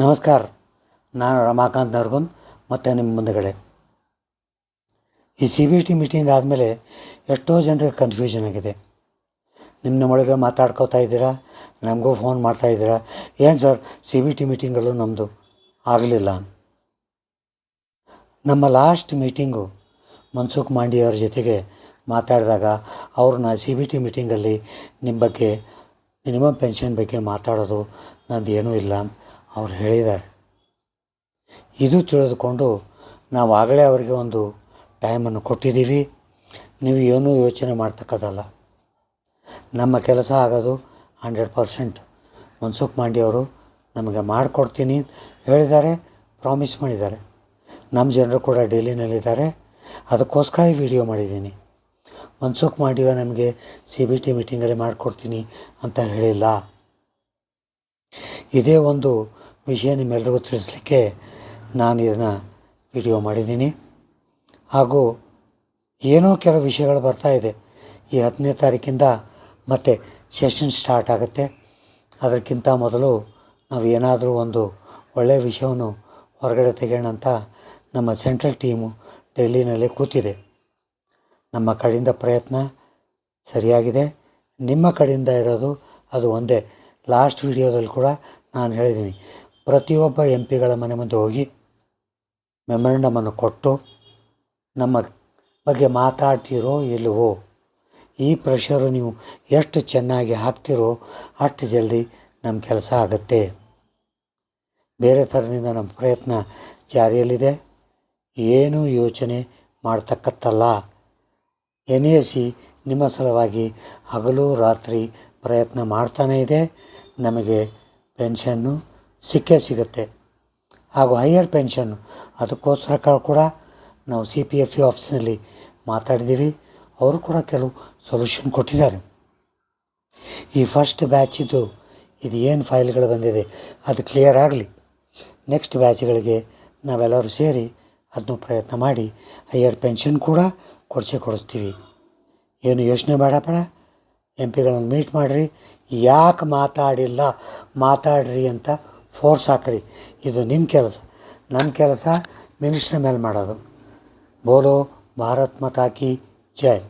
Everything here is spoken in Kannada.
ನಮಸ್ಕಾರ. ನಾನು ರಮಾಕಾಂತ್ ನರ್ಗುನ್ ಮತ್ತು ನಿಮ್ಮ ಮುಂದೆಗಡೆ. ಈ ಸಿ ಬಿ ಟಿ ಮೀಟಿಂಗ್ ಆದಮೇಲೆ ಎಷ್ಟೋ ಜನರಿಗೆ ಕನ್ಫ್ಯೂಷನ್ ಆಗಿದೆ. ನಿಮ್ಮ ನಮ್ಮೊಳಗೆ ಮಾತಾಡ್ಕೋತಾ ಇದ್ದೀರಾ? ನಮಗೂ ಫೋನ್ ಮಾಡ್ತಾ ಇದ್ದೀರಾ? ಏನು ಸರ್ ಸಿ ಬಿ ಟಿ ಮೀಟಿಂಗಲ್ಲೂ ನಮ್ಮದು ಆಗಲಿಲ್ಲ. ನಮ್ಮ ಲಾಸ್ಟ್ ಮೀಟಿಂಗು ಮನ್ಸುಖ್ ಮಾಂಡಿಯವ್ರ ಜೊತೆಗೆ ಮಾತಾಡಿದಾಗ ಅವ್ರನ್ನ ಸಿ ಬಿ ಟಿ ಮೀಟಿಂಗಲ್ಲಿ ನಿಮ್ಮ ಬಗ್ಗೆ ಮಿನಿಮಮ್ ಪೆನ್ಷನ್ ಬಗ್ಗೆ ಮಾತಾಡೋದು ನಂದು ಏನೂ ಇಲ್ಲ. ಅವ್ರು ಹೇಳಿದ್ದಾರೆ. ಇದು ತಿಳಿದುಕೊಂಡು ನಾವು ಆಗಲೇ ಅವರಿಗೆ ಒಂದು ಟೈಮನ್ನು ಕೊಟ್ಟಿದ್ದೀವಿ. ನೀವು ಏನೂ ಯೋಚನೆ ಮಾಡ್ತಕ್ಕದಲ್ಲ ನಮ್ಮ ಕೆಲಸ ಆಗೋದು ಹಂಡ್ರೆಡ್ ಪರ್ಸೆಂಟ್ ಮನ್ಸುಖ್ ಮಾಂಡಿಯವರು ನಮಗೆ ಮಾಡಿಕೊಡ್ತೀನಿ ಹೇಳಿದ್ದಾರೆ ಪ್ರಾಮಿಸ್ ಮಾಡಿದ್ದಾರೆ. ನಮ್ಮ ಜನರು ಕೂಡ ಡೆಲ್ಲಿನಲ್ಲಿದ್ದಾರೆ. ಅದಕ್ಕೋಸ್ಕರ ಈ ವಿಡಿಯೋ ಮಾಡಿದ್ದೀನಿ. ಮನ್ಸುಖ್ ಮಾಡಿವ ನಮಗೆ ಸಿ ಬಿ ಟಿ ಮೀಟಿಂಗಲ್ಲಿ ಮಾಡಿಕೊಡ್ತೀನಿ ಅಂತ ಹೇಳಿಲ್ಲ. ಇದೇ ಒಂದು ವಿಷಯ ನಿಮ್ಮೆಲ್ಲರಿಗೂ ತಿಳಿಸ್ಲಿಕ್ಕೆ ನಾನು ಇದನ್ನು ವಿಡಿಯೋ ಮಾಡಿದ್ದೀನಿ. ಹಾಗೂ ಏನೋ ಕೆಲವು ವಿಷಯಗಳು ಬರ್ತಾ ಇದೆ. ಈ ಹತ್ತನೇ ತಾರೀಕಿಂದ ಮತ್ತೆ ಸೆಷನ್ ಸ್ಟಾರ್ಟ್ ಆಗುತ್ತೆ. ಅದಕ್ಕಿಂತ ಮೊದಲು ನಾವು ಏನಾದರೂ ಒಂದು ಒಳ್ಳೆಯ ವಿಷಯವನ್ನು ಹೊರಗಡೆ ತೆಗೆಯೋಣ ಅಂತ ನಮ್ಮ ಸೆಂಟ್ರಲ್ ಟೀಮು ಡೆಲ್ಲಿನಲ್ಲಿ ಕೂತಿದೆ. ನಮ್ಮ ಕಡೆಯಿಂದ ಪ್ರಯತ್ನ ಸರಿಯಾಗಿದೆ. ನಿಮ್ಮ ಕಡೆಯಿಂದ ಇರೋದು ಅದು ಒಂದೇ. ಲಾಸ್ಟ್ ವಿಡಿಯೋದಲ್ಲಿ ಕೂಡ ನಾನು ಹೇಳಿದ್ದೀನಿ. ಪ್ರತಿಯೊಬ್ಬ ಎಂ ಪಿಗಳ ಮನೆ ಮುಂದೆ ಹೋಗಿ ಮೆಮೊರಂಡಮನ್ನು ಕೊಟ್ಟು ನಮ್ಮ ಬಗ್ಗೆ ಮಾತಾಡ್ತೀರೋ ಇಲ್ಲವೋ ಈ ಪ್ರೆಷರು ನೀವು ಎಷ್ಟು ಚೆನ್ನಾಗಿ ಹಾಕ್ತಿರೋ ಅಷ್ಟು ಜಲ್ದಿ ನಮ್ಮ ಕೆಲಸ ಆಗುತ್ತೆ. ಬೇರೆ ಥರದಿಂದ ನಮ್ಮ ಪ್ರಯತ್ನ ಜಾರಿಯಲ್ಲಿದೆ. ಏನೂ ಯೋಚನೆ ಮಾಡ್ತಕ್ಕತ್ತಲ್ಲ ಎನ್ ಎ ಸಿ ನಿಮ್ಮ ಸಲುವಾಗಿ ಹಗಲು ರಾತ್ರಿ ಪ್ರಯತ್ನ ಮಾಡ್ತಾನೇ ಇದೆ. ನಮಗೆ ಪೆನ್ಷನ್ನು ಸಿಕ್ಕೇ ಸಿಗುತ್ತೆ. ಹಾಗೂ ಹೈಯರ್ ಪೆನ್ಷನ್ನು ಅದಕ್ಕೋಸ್ಕರ ಕೂಡ ನಾವು ಸಿ ಪಿ ಎಫ್ ಇ ಆಫೀಸ್ನಲ್ಲಿ ಮಾತಾಡಿದ್ದೀವಿ. ಅವರು ಕೂಡ ಕೆಲವು ಸೊಲ್ಯೂಷನ್ ಕೊಟ್ಟಿದ್ದಾರೆ. ಈ ಫಸ್ಟ್ ಬ್ಯಾಚಿದ್ದು ಇದು ಏನು ಫೈಲ್ಗಳು ಬಂದಿದೆ ಅದು ಕ್ಲಿಯರ್ ಆಗಲಿ. ನೆಕ್ಸ್ಟ್ ಬ್ಯಾಚ್ಗಳಿಗೆ ನಾವೆಲ್ಲರೂ ಸೇರಿ ಅದನ್ನು ಪ್ರಯತ್ನ ಮಾಡಿ ಹೈಯರ್ ಪೆನ್ಷನ್ ಕೂಡ ಕೊಡಿಸೇ ಕೊಡಿಸ್ತೀವಿ. ಏನು ಯೋಚನೆ ಬೇಡಬೇಡ ಎಂ ಪಿಗಳನ್ನು ಮೀಟ್ ಮಾಡಿರಿ. ಯಾಕೆ ಮಾತಾಡಿಲ್ಲ? ಮಾತಾಡ್ರಿ ಅಂತ ಫೋರ್ಸ್ ಹಾಕ್ರಿ. ಇದು ನಿಮ್ಮ ಕೆಲಸ. ನನ್ನ ಕೆಲಸ ಮಿನಿಸ್ಟ್ರ್ ಮೇಲೆ ಮಾಡೋದು. ಬೋಲೋ ಭಾರತ್ ಮತಾಕಿ ಜೈ.